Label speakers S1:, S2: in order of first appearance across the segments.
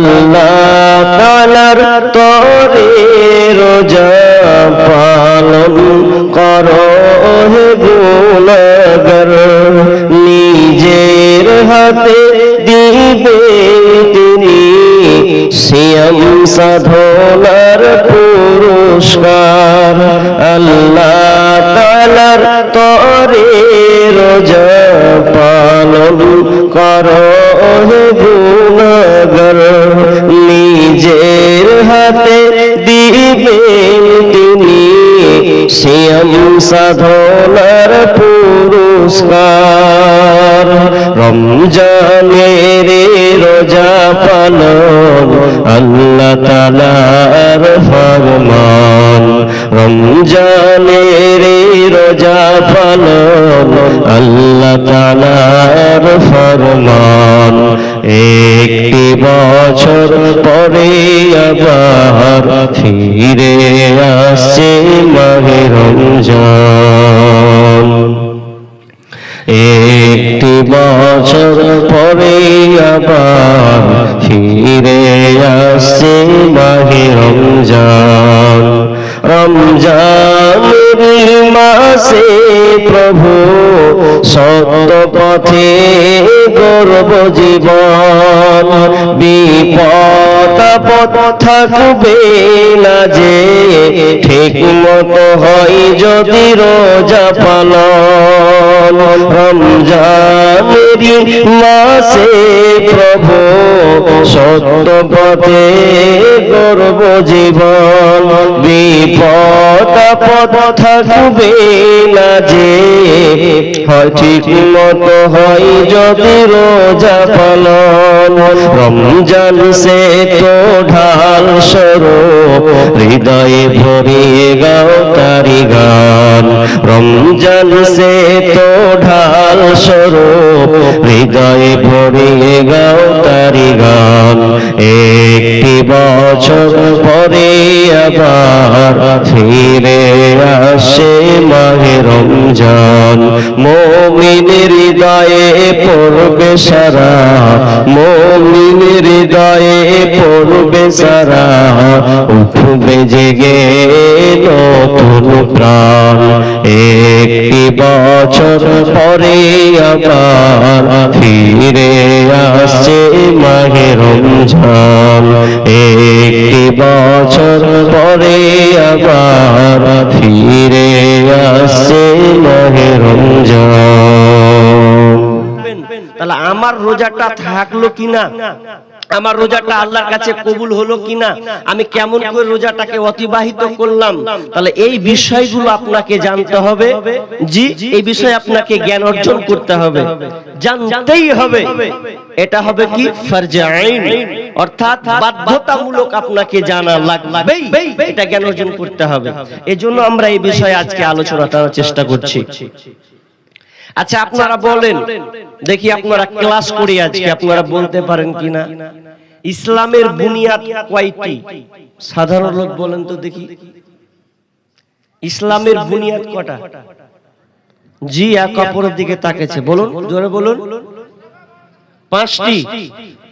S1: আল্লাহ তালার তরে রোজা পালন করো হে গুণাগার নিজের হাতে দিবে তিনি সিয়াম সাধনার পুরস্কার। আল্লাহ তালার তরে রোজা পালন করো হে সিয়াম সাধনার পুরস্কার। রমজানের রোজা পালন আল্লাহ তালার ফরমান। রমজানের রোজা পালন আল্লাহ তালার ফরমান। একটি বছর পরে আবার ফিরে আসছে মাহে রমজান। একটি বছর পরে আবার ফিরে আসছে মাহে রমজান। রমজানের মাসে প্রভু সত্য পথে গর্ব জীবন, বিপদ থাকবে না যে। ঠিক মতো হয় যদি রোজা পালন। রমজানেরই মাসে প্রভু সত্য পথে গর্ব জীবন, বিপদ আপদ থাকবে না যে। হয় ঠিক মতো হয় যদি রোজা পালন, রমজান সে তো ঢাল স্বরূপ। হৃদয়ে ভরিয়ে গাও তারি গান, রমজান সে তো ঢাল স্বরূপ। হৃদয়ে ভরিয়ে গাও তারি গান, একটি বছর পরে আবার ফিরে আসে মাহে রমজান। মমিনের হৃদয়ে পড়বে সারা। মমিনের হৃদয়ে পড়বে সারা। উঠবে জেগে নতুন প্রাণ। একটি বছর পরে আবার ফিরে আসছে মাহে রমজান। একটি বছর পরে আবার ফিরে আসছে মাহে রমজান। তাহলে আমার রোজাটা থাকল কিনা? আমার রোজাটা আল্লাহর কাছে কবুল হলো কিনা? আমি কেমন করে রোজাটাকে অতিবাহিত করলাম? তাহলে এই বিষয়গুলো আপনাকে জানতে হবে। জি, এই বিষয়ে আপনাকে জ্ঞান অর্জন করতে হবে। জানতেই হবে। এটা হবে কি? ফরজে আইন। অর্থাৎ বাধ্যতামূলক আপনাকে জানা লাগবে এটা জ্ঞান অর্জন করতে হবে। এজন্য আমরা এই বিষয়ে আজকে আলোচনা করার চেষ্টা করছি। আচ্ছা আপনারা বলেন। দেখি আপনারা ক্লাস করি আজকে আপনারা বলতে পারেন কিনা? ইসলামের বুনিয়াদ কয়টি? সাধারণ লোক বলেন তো দেখি। ইসলামের বুনিয়াদ কটা? জি এক অপরের দিকে তাকেছে। বলুন জোরে বলুন। পাঁচটি।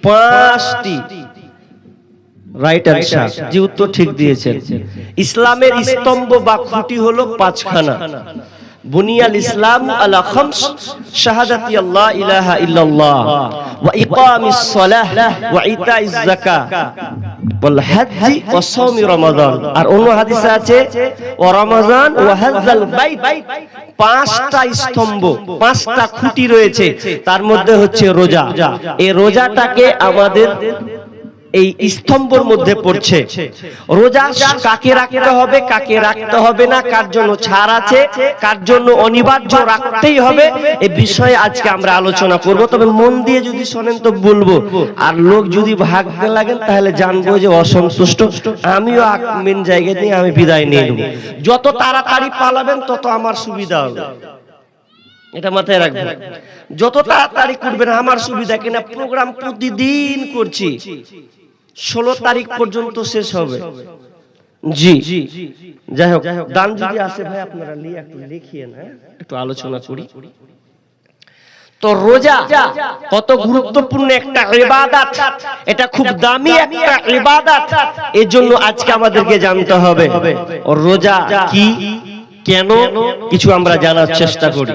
S1: পাঁচটি। রাইট অ্যান্সার জি উত্তর ঠিক দিয়েছেন। ইসলামের স্তম্ভ বা খুঁটি হলো পাঁচখানা। বুনিয়াল ইসলাম আলা খামস শাহাদাতি আল্লাহ ইলাহা ইল্লাল্লাহ। ওয়া ইকামিস সালাহ ওয়া ইতাইজ যাকাহ। ওয়াল হজ্জি ওয়া সাওমি রমাদান। আর অন্য হাদিসে আছে ওয়া রমাজান ওয়া হজ্জাল বাইত। পাঁচটা স্তম্ভ পাঁচটা খুঁটি রয়েছে। তার মধ্যে হচ্ছে রোজা। এই রোজাটাকে আমাদের এই স্তম্ভর মধ্যে পড়ছে। রোজা কাকে রাখতে হবে, কাকে রাখতে হবে না, কার জন্য ছাড় আছে, কার জন্য অনিবার্য রাখতেই হবে এই বিষয়ে আজকে আমরা আলোচনা করব। তবে মন দিয়ে যদি শোনেন তো বলব, আর লোক যদি ভাগতে লাগেন, তাহলে জানব যে অসন্তুষ্ট। আমিও মেন জায়গা দিয়ে আমি বিদায় নিয়ে নেব। যত তাড়াতাড়ি পালাবেন, তত আমার সুবিধা হবে। এটা মাথায় রাখবেন যত তাড়াতাড়ি করবেন, আমার সুবিধা কিনা প্রোগ্রাম প্রতিদিন করছি। ষোলো তারিখ পর্যন্ত শেষ হবে। জি। যাই হোক দান যদি আসে ভাই আপনারা লিয়ে একটু লিখিয়ে না একটু আলোচনা করি। তো রোজা কত গুরুত্বপূর্ণ একটা ইবাদত। এটা খুব দামি একটা ইবাদত। এর জন্য আজকে আমাদেরকে জানতে হবে রোজা কি কেন কিছু আমরা জানার চেষ্টা করি।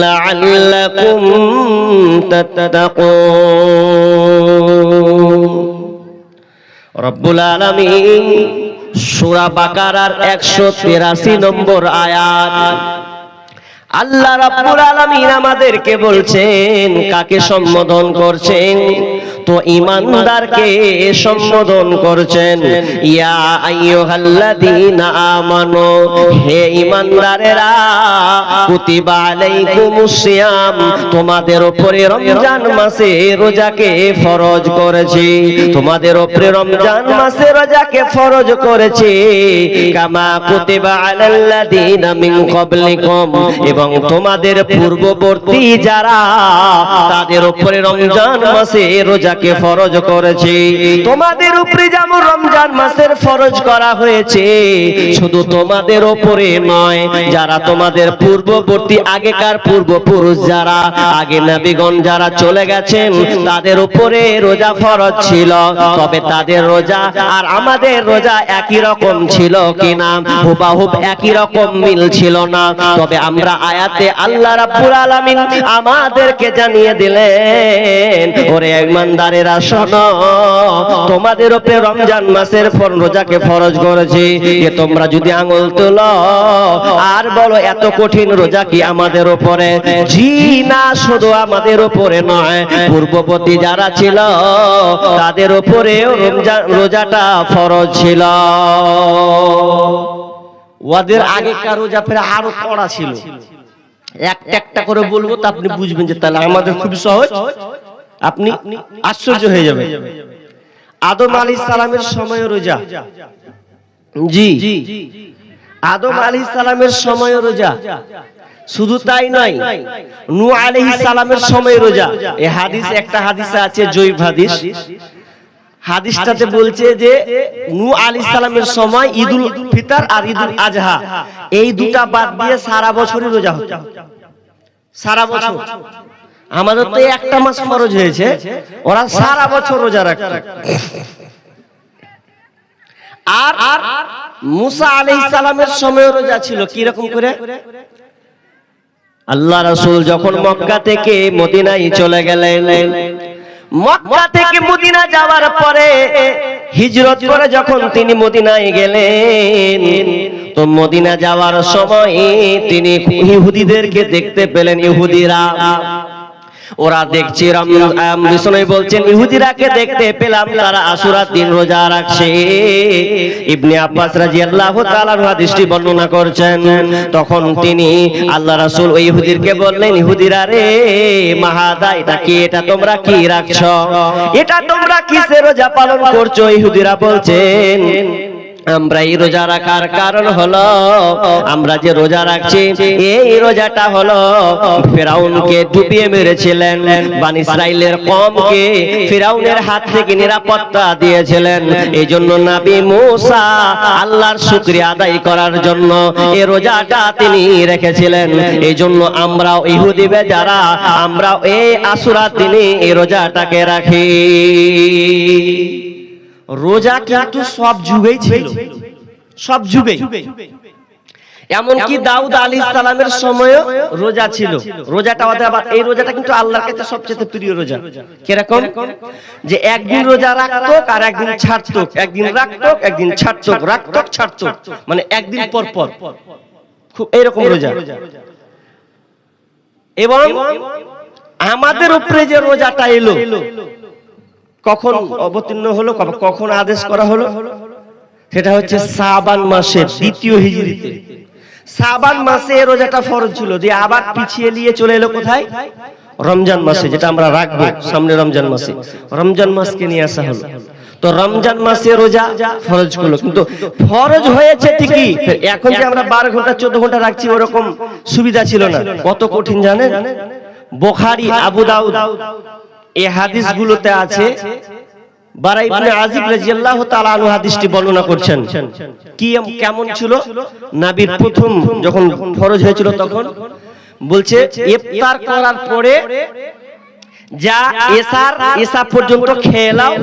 S1: لعلكم تتقون রব্বুল আলামিন সূরা বাকারার 183 নম্বর আয়াত আল্লাহ রাব্বুল আলামিন আমাদেরকে বলছেন কাকে সম্বোধন করছেন তো ইমানদারকে সম্বোধন করছেন, ইয়া হে ইমানদারেরা, কুতিবা সিয়াম, তোমাদের উপরে রমজান মাসে রোজাকে ফরজ করেছি, তোমাদের উপরে রমজান মাসে রোজাকে ফরজ কামা কুতিবা মিন ক্বাবলিকুম, এবং তোমাদের পূর্ববর্তী যারা তাদের উপরে রমজান মাসে রোজাকে ফরজ করেছে। তোমাদের উপরে যেমন রমজান মাসের ফরজ করা হয়েছে, শুধু তোমাদের উপরে নয়, যারা তোমাদের পূর্ববর্তী আগেকার পূর্বপুরুষ যারা, আগে নবীগণ যারা চলে গেছেন, তাদের উপরে রোজা ফরজ ছিল। তবে তাদের রোজা আর আমাদের রোজা একই রকম ছিল কিনা? হুবাহুব একই রকম মিল ছিল না। তবে আমরা আয়াতে আল্লাহ রাব্বুল আলামিন আমাদেরকে জানিয়ে দিলেন, ওরে শোনো, তোমাদের উপরে রমজান মাসের ফর রোজাকে ফরজ করেছি। যে তোমরা যদি আঙুল তুলো, আর বলো এত কঠিন রোজা কি আমাদের উপরে? জি না শুধু আমাদের উপরে নয়, পূর্ববর্তী যারা ছিল, তাদের রমজান রোজাটা ফরজ ছিল। ওদের আগেকার রোজা ফের আরও কড়া ছিল। একটা একটা করে বলব, তা আপনি বুঝবেন যে তাহলে আমাদের খুব সহজ। আপনি আশ্চর্য হয়ে যাবে আদম আলী সালামের সময় রোজা। জি। আদম আলী সালামের সময় রোজা। শুধু তাই নয় নু আলাইহি সালামের সময় রোজা। এই হাদিস একটা হাদিসে আছে জৈব হাদিস। হাদিসটাতে বলছে যে নু আলী সালামের সময় ঈদুল ফিতর আর ঈদুল আজহা। এই দুটা বাদ দিয়ে সারা বছরই রোজা হতো। সারা বছর। আমাদের তো একটা মাস ফরজ হয়েছে, ওরা সারা বছর রোজা রাখত। আর আর মুসা আলাইহিস সালামের সময় রোজা ছিল কি রকম করে? আল্লাহ রাসূল যখন মক্কা থেকে মদিনায় চলে গেলেন, মক্কা থেকে মদিনা যাওয়ার পরে হিজরত করে যখন তিনি মদিনায় গেলেন, তো মদিনা যাওয়ার সময় তিনি ইহুদিদেরকে দেখতে পেলেন, ইহুদিরা। ওরা দেখছে বিষ্ণু বলছেন ইহুদিরাকে দেখতে পেলাম তারা আশুরার দিন রোজা রাখছে। ইবনে আব্বাস রাদিয়াল্লাহু তাআলা হাদিসটি বর্ণনা করছেন। তখন তিনি আল্লাহ রাসূল ওই ইহুদিরকে বললেন ইহুদিরা রে মাহাদা এটা কি এটা তোমরা কি রাখছো? এটা তোমরা কিসের রোজা পালন করছ? ইহুদিরা বলছেন আমরা এই রোজা রাখার কারণ হলো, আমরা যে রোজা রাখছি, এই রোজাটা হলো ফেরাউনকে ডুবিয়ে মেরেছিলেন, বান ইসরাইলের কমকে ফেরাউনের হাত থেকে নিরাপত্তা দিয়েছিলেন। এই জন্য নাবি মুসা আল্লাহর শুকরিয়া আদায় করার জন্য এই রোজাটা তিনি রেখেছিলেন। এই জন্য আমরা ইহুদি যারা আমরা এই আশুরা তিনি এই রোজাটাকে রাখি। রোজা কিন্তু সব যুগেই ছিল? সব যুগে এমনকি দাউদ আলী সালামের সময় রোজা ছিল। রোজাটা আবার এই রোজাটা কিন্তু আল্লাহর কাছে সবচেয়ে প্রিয় রোজা। কীরকম? যে একদিন রোজা রাখতো আর একদিন ছাড়তো একদিন রাখতো একদিন ছাড়তো রাখতো ছাড়তো মানে একদিন পর পর। খুব এইরকম রোজা। এবং আমাদের উপরে যে রোজাটা এলো কখন অবতীর্ণ হলো কখন আদেশ করা হলো? সেটা হচ্ছে সাবান মাসের দ্বিতীয় হিজরিতে সাবান মাসে রোজাটা ফরজ ছিল দিয়ে আবার পিছিয়ে নিয়ে চলে এলো কোথায়? রমজান মাসে যেটা আমরা রাখব সামনে রমজান মাসে। রমজান মাসকে নিয়ে আসা হলো। তো রমজান মাসে রোজা ফরজ করল। কিন্তু ফরজ হয়েছে ঠিকই। এখন যে আমরা বারো ঘণ্টা চোদ্দ ঘণ্টা রাখছি ওরকম সুবিধা ছিল না। কত কঠিন জানেন? বোখারি আবু দাউদ। এই হাদিসগুলোতে আছে বারা ইবনে আজিব রাদিয়াল্লাহু তাআলা আনহু হাদিসটি বর্ণনা করছেন। কি কেমন ছিল? নবীর প্রথম যখন ফরজ হয়েছিল তখন বলছে ইফতার করার পরে যা এসার এসা পর্যন্ত খেয়ে নাও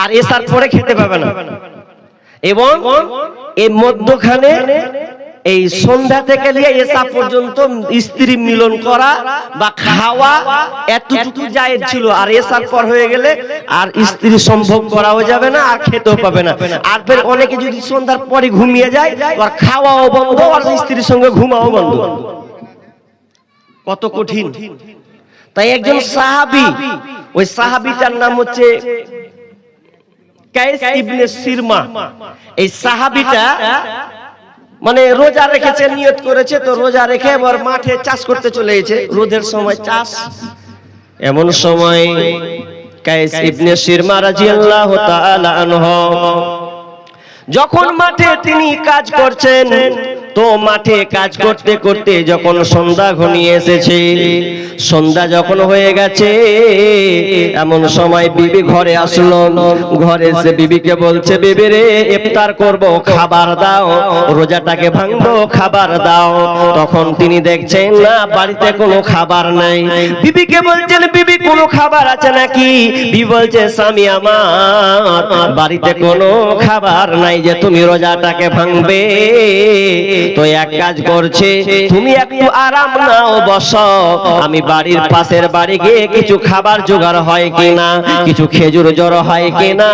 S1: আর এসার পরে খেতে পাবে না। এবং এই মধ্যখানে এই সন্ধ্যা থেকে নিয়ে এসা পর্যন্ত স্ত্রী মিলন করা বা খাওয়া এতটুকু জায়েজ ছিল। আর এসার পর হয়ে গেলে আর স্ত্রী সম্ভব করাও যাবে না, আর খেতেও পাবে না। আর ফের অনেকে যদি সন্ধ্যার পরে ঘুমিয়ে যায় আর খাওয়াও বন্ধ, আর স্ত্রীর সঙ্গে ঘুমাও বন্ধ। কত কঠিন। তাই একজন সাহাবি, ওই সাহাবিটার নাম হচ্ছে কায়েস ইবনে সিরমা। এই সাহাবিটা মানে রোজা রেখেছে, নিয়ত করেছে, তো রোজা রেখে এবার মাঠে চাষ করতে চলে গেছে। রোদের সময় চাষ। এমন সময় কায়েস ইবনে শিরমা রাদিয়াল্লাহু তাআলা আনহু, যখন মাঠে তিনি কাজ করছেন তো মাঠে কাজ করতে করতে যখন সন্ধ্যা ঘনিয়ে এসেছে, সন্ধ্যা যখন হয়ে গেছে, এমন সময় বিবি ঘরে আসলো। ঘরে এসে বিবিকে বলছে, বিবি রে, ইফতার করব, খাবার দাও, রোজাটাকে ভাঙবো, খাবার দাও। তখন তিনি দেখছেন, না, বাড়িতে কোনো খাবার নাই। বিবিকে বলছেন, বিবি, কোনো খাবার আছে নাকি? বিবি বলছে, স্বামী আমার, বাড়িতে কোনো খাবার নাই যে তুমি রোজাটাকে ভাঙবে। তো এক কাজ করছে, তুমি একটু আরাম নাও, বসো। আমি বাড়ির পাশের বাড়ি গিয়ে কিছু খাবার জোগাড় হয় কিনা, কিছু খেজুর জড়ো হয় কিনা,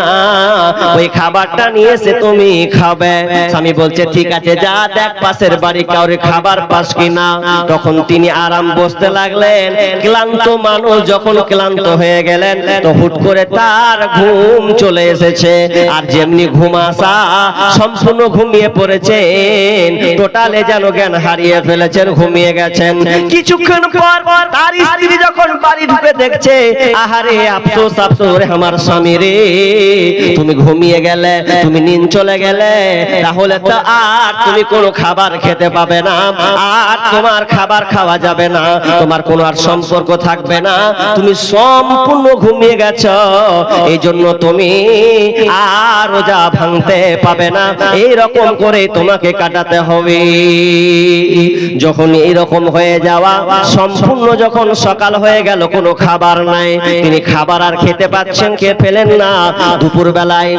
S1: ওই খাবারটা নিয়ে এসে তুমি খাবে। স্বামী বলছে, ঠিক আছে, যা দেখ, পাশের বাড়ি কাউরে খাবার পাস কিনা। তখন তিনি আরাম বসতে লাগলেন। ক্লান্ত মানুষ যখন ক্লান্ত হয়ে গেলেন, তো হুট করে তার ঘুম চলে এসেছে। আর যেমনি ঘুম আসা, সম্পূর্ণ ঘুমিয়ে পড়েছেন। টোটালে যেন জ্ঞান হারিয়ে ফেলেছেন, ঘুমিয়ে গেছেন। কিছুক্ষণ পর তার স্ত্রী যখন বাড়ি ঢুকে দেখছে, আহারে, আফসোস আফসোস রে আমার স্বামী রে, তুমি ঘুমিয়ে গেলে, তুমি নিন চলে গেলে, তাহলে তো আর তুমি কোনো খাবার খেতে পাবে না, আর তোমার খাবার খাওয়া যাবে না, তোমার কোনো আর সম্পর্ক থাকবে না, তুমি সম্পূর্ণ ঘুমিয়ে গেছ এই জন্য তুমি আর রোজা ভাঙতে পাবে না এই রকম করে তোমাকে কাটাতে হবে। যখন এই রকম হয়ে যাওয়া, সম্পূর্ণ যখন সকাল হয়ে গেল, কোনো খাবার নাই। তিনি খাবার আর খেতে পাচ্ছেন কে পেলেন না। দুপুর বেলায়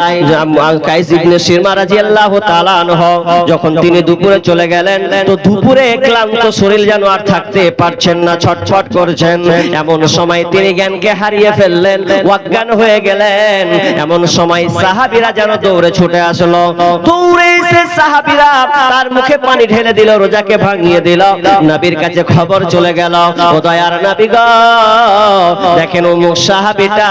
S1: যখন তিনি দুপুরে চলে গেলেন, তো দুপুরে ক্লান্ত শরীর যেন আর থাকতে পারছেন না ছটছট করছেন। এমন সময় তিনি জ্ঞানকে হারিয়ে ফেললেন, অজ্ঞান হয়ে গেলেন। এমন সময় সাহাবীরা যেন দৌড়ে ছুটে আসলো। দৌড়ে তার মুখে পানি ঢেলে দিল, রোজাকে ভাঙিয়ে দিল। নবীর কাছে খবর চলে গেল, ও দয়ার নবী গো, দেখেন ও মুখ সাহাবীটা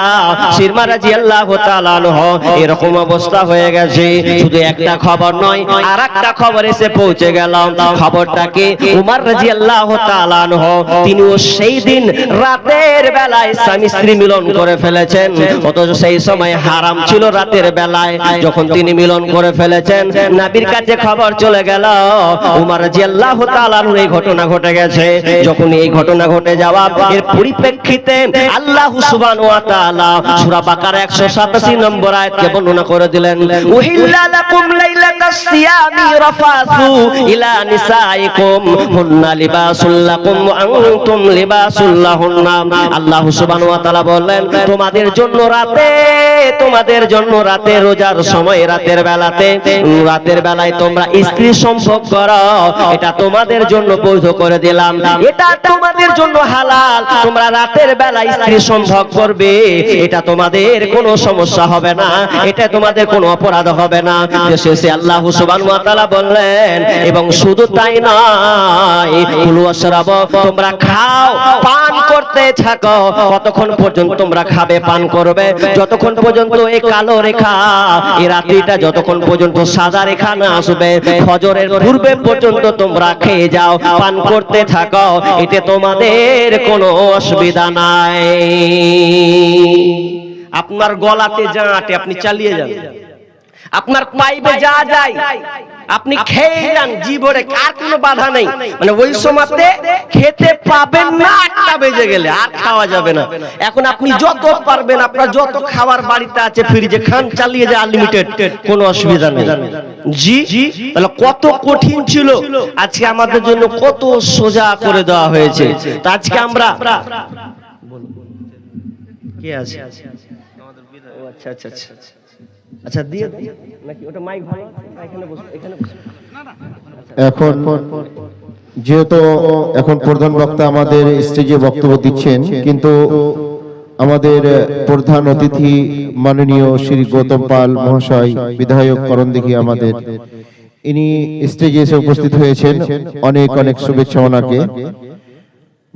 S1: শিরমা রাদিয়াল্লাহু তাআলা আনহু, এরকম অবস্থা হয়ে গেছে। শুধু একটা খবর নয় আর একটা খবর এসে পৌঁছে গেল। খবরটা কি? উমর রাদিয়াল্লাহু তাআলা আনহু, তিনিও সেই দিন রাতের বেলায় স্বামী স্ত্রী মিলন করে ফেলেছেন। অথচ সেই সময় হারাম ছিল রাতের বেলায়। যখন তিনি মিলন করে ফেলেছেন, নবীর কাছে খবর চলে গেল উমর রাদিয়াল্লাহু আনহু এই ঘটনা ঘটে গেছে। যখন এই ঘটনা ঘটে যাওয়া এর পরিপ্রেক্ষিতে আল্লাহ সুবহানাহু ওয়া তাআলা সূরা বাকারা 187 নম্বর আয়াতকে বর্ণনা করে দিলেন আল্লাহ তোমাদের জন্য রাতে, তোমাদের জন্য রাতে রোজার সময় রাতের বেলাতে, রাতের বেলায় তোমরা স্ত্রী সম্ভোগ করো এটা তোমাদের জন্য বৈধ করে দিলাম। এটা তোমাদের জন্য হালাল। তোমরা রাতের বেলায় স্ত্রী সম্ভোগ করবে। এটা তোমাদের কোনো সমস্যা হবে না। এটা তোমাদের কোনো অপরাধ হবে না। শেষে আল্লাহ ওয়া তাআলা বললেন, এবং শুধু তাই নয় তোমরা খাও, পান করতে থাকো। কতক্ষণ পর্যন্ত তোমরা খাবে, পান করবে? যতক্ষণ পর্যন্ত এই কালো রেখা এই রাত্রিটা যতক্ষণ পর্যন্ত সাদা রেখা না আসবে, ফজরের পূর্বে পর্যন্ত তোমরা খেয়ে যাও, পান করতে থাকো, এতে তোমাদের কোনো অসুবিধা নাই। আপনার গলাতে যা আটে, আপনি চালিয়ে যান। আপনার পাইবে যা যায় আপনি খেয়ে যান জীবনে কার কোনো বাধা নেই। মানে ওই সময়তে খেতে পাবেন না আটটা বেজে গেলে আর খাওয়া যাবে না। এখন আপনি যত পারবেন আপনার যত খাবার বাড়িতে আছে ফ্রিজে খান চালিয়ে যায় আনলিমিটেড কোনো অসুবিধা নেই। জি তাহলে কত কঠিন ছিল। আজকে আমাদের জন্য কত সোজা করে দেওয়া হয়েছে। তো আজকে আমরা কে আছে? আচ্ছা আচ্ছা আচ্ছা। আচ্ছা দিয়ে নাকি ওটা মাইক ভালো এখানে বসো, এখানে
S2: এখন যেহেতু এখন প্রধান বক্তা আমাদের স্টেজে বক্তব্য দিচ্ছেন, কিন্তু আমাদের প্রধান অতিথি মাননীয় শ্রী গৌতম পাল মহাশয়, বিধায়ক করণ দেখি আমাদের। ইনি স্টেজে এসে উপস্থিত হয়েছেন। অনেক অনেক শুভেচ্ছা ওনাকে।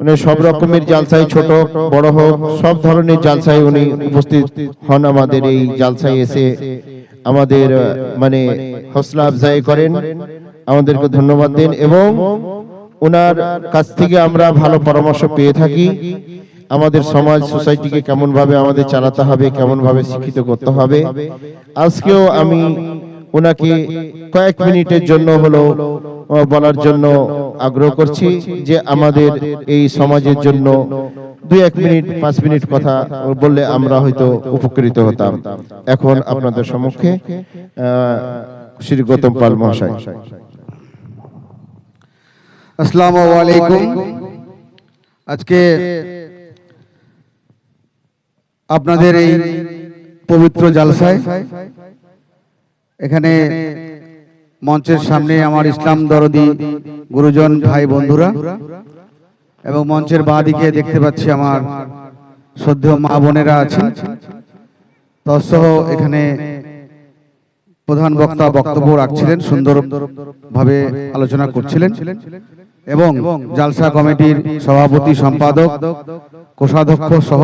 S2: মানে সব রকমের জালসাই ছোট, বড় হোক, সব ধরনের জালসাই উনি উপস্থিত হন আমাদের এই জালসায় এসে। আমাদের মানে হৌসলা আফজাই করেন, আমাদেরকে ধন্যবাদ দেন এবং ওনার কাছ থেকে আমরা ভালো পরামর্শ পেয়ে থাকি। আমাদের সমাজ, সোসাইটিকে কেমন ভাবে আমাদের চালাতে হবে কেমন ভাবে শিক্ষিত করতে হবে। আজকেও আমি ওনাকে কয়েক মিনিটের জন্য হলো বলার জন্য আগ্রহ করছি যে আমাদের এই সমাজের জন্য দুই এক মিনিট পাঁচ মিনিট কথা বললে আমরা হয়তো উপকৃত হতাম। এখন আপনাদের সম্মুখে শ্রী গৌতম পাল মহাশয়।
S3: আসসালামু আলাইকুম। আজকে আপনাদের এই পবিত্র জালসায় এখানে মঞ্চের সামনে আমার ইসলাম দরদি গুরুজন ভাই বন্ধুরা এবং মঞ্চের বাঁ দিকে দেখতে পাচ্ছি আমার শ্রদ্ধেয় মা বোনেরা আছেন। তৎসহ এখানে প্রধান বক্তা বক্তব্য রাখছিলেন সুন্দর ভাবে আলোচনা করছিলেন। এবং জালসা কমিটির সভাপতি সম্পাদক কোষাধ্যক্ষ সহ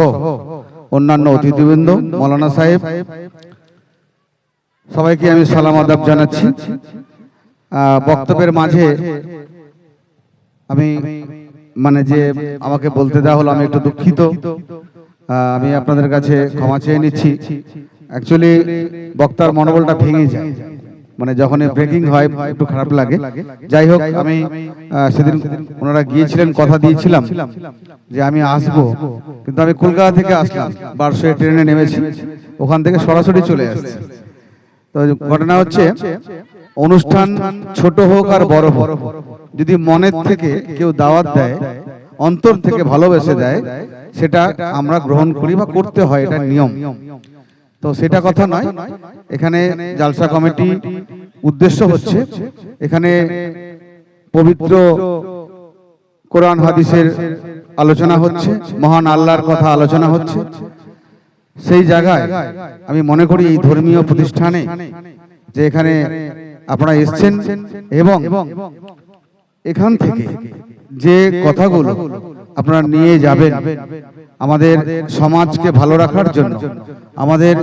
S3: অন্যান্য অতিথিবৃন্দ মৌলানা সাহেব সবাইকে আমি সালাম আদাব জানাচ্ছি। বক্তব্যের মাঝে আমি মানে যে আমাকে বলতে দেওয়া হলো, আমি একটু দুঃখিত। আমি আপনাদের কাছে ক্ষমা চেয়ে নিচ্ছি। অ্যাকচুয়ালি বক্তার মনোবলটা ভেঙে যায়। মানে যখন ব্রেকিং হয়, একটু খারাপ লাগে। যাই হোক, আমি সেদিন ওনারা গিয়েছিলেন, কথা দিয়েছিলাম যে আমি আসব। কিন্তু আমি কলকাতা থেকে আসলাম। বারোশো ট্রেনে নেমেছি। ওখান থেকে সরাসরি চলে আসছি। তো ঘটনা হচ্ছে, অনুষ্ঠান ছোট হোক আর বড় হোক, যদি মনের থেকে কেউ দাওয়াত দেয়, অন্তর থেকে ভালোবেসে দেয়, সেটা আমরা গ্রহণ করি বা করতে হয়, এটা নিয়ম। তো সেটা কথা নয়, এখানে জালসা কমিটি উদ্দেশ্য হচ্ছে, এখানে পবিত্র কোরআন হাদিসের আলোচনা হচ্ছে, মহান আল্লাহর কথা আলোচনা হচ্ছে সেই জায়গায় আমি মনে করি এই ধর্মীয় প্রতিষ্ঠানে যে এখানে আপনারা এসছেন এবং এখান থেকে যে কথাগুলো আপনারা নিয়ে যাবেন আমাদের সমাজকে ভালো রাখার জন্য, আমাদের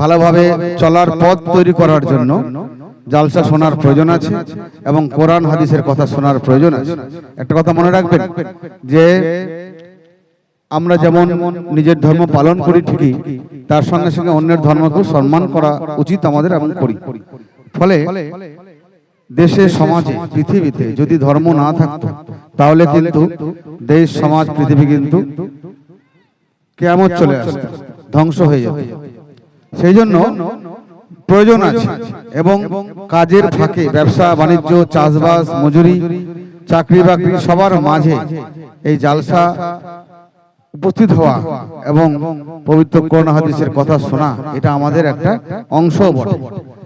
S3: ভালোভাবে চলার পথ তৈরি করার জন্য জালসা শোনার প্রয়োজন আছে এবং কোরআন হাদিসের কথা শোনার প্রয়োজন আছে। একটা কথা মনে রাখবেন যে আমরা যেমন নিজের ধর্ম পালন করি ঠিকই, তার সঙ্গে সঙ্গে অন্যের ধর্মকেও সম্মান করা উচিত আমাদের এবং করি। ফলে দেশে, সমাজে, পৃথিবীতে যদি ধর্ম না থাকতো, তাহলে কিন্তু দেশ, সমাজ, পৃথিবী কিন্তু কেমন চলে আসতো, ধ্বংস হয়ে যেত। সেই জন্য প্রয়োজন আছে এবং কাজের ফাঁকে ব্যবসা, বাণিজ্য, চাষবাস, মজুরি চাকরি বাকরি সবার মাঝে এই জালসা উপস্থিত হওয়া এবং পবিত্র কোরআন হাদিসের কথা শোনা এটা আমাদের একটা অংশ বটে।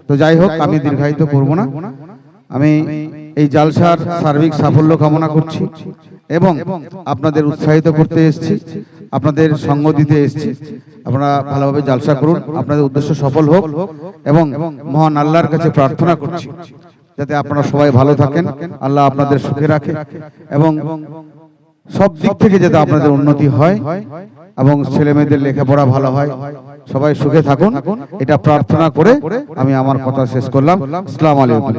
S3: তো যাই হোক আমি দীর্ঘায়িত করব না। আমি এই জালসার সার্বিক সাফল্য কামনা করছি এবং আপনাদের উৎসাহিত করতে এসেছি। আপনাদের সঙ্গ দিতে এসেছি। আপনারা ভালোভাবে জালসা করুন। আপনাদের উদ্দেশ্য সফল হোক। এবং মহান আল্লাহর কাছে প্রার্থনা করছি। যাতে আপনারা সবাই ভালো থাকেন। আল্লাহ আপনাদের সুখে রাখে। এবং সব দিক থেকে যাতে আপনাদের উন্নতি হয় এবং ছেলে মেয়েদের লেখাপড়া ভালো হয় সবাই সুখে থাকুন। এটা প্রার্থনা করে আমি আমার কথা শেষ করলাম। আসসালামু আলাইকুম।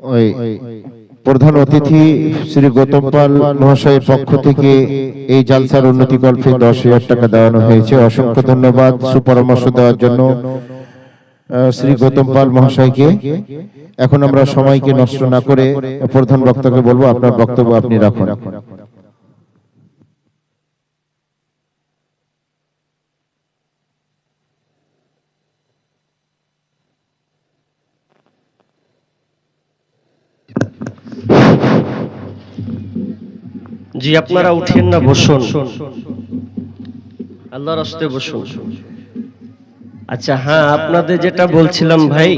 S2: ওই প্রধান অতিথি শ্রী গৌতম পাল মহাশয়ের পক্ষ থেকে এই জালসার উন্নতি গল্পে দশ হাজার টাকা দেওয়ানো হয়েছে। অসংখ্য ধন্যবাদ সুপরামর্শ দেওয়ার জন্য। শ্রী গৌতম পাল মহাশয়কে। এখন আমরা সময়কে নষ্ট না করে প্রধান বক্তাকে বলব আপনার বক্তব্য আপনি রাখুন।
S1: জি আপনারা উঠেন না বসুন। আল্লাহর রাস্তে বসুন। আচ্ছা হ্যাঁ আপনাদের যেটা বলছিলাম ভাই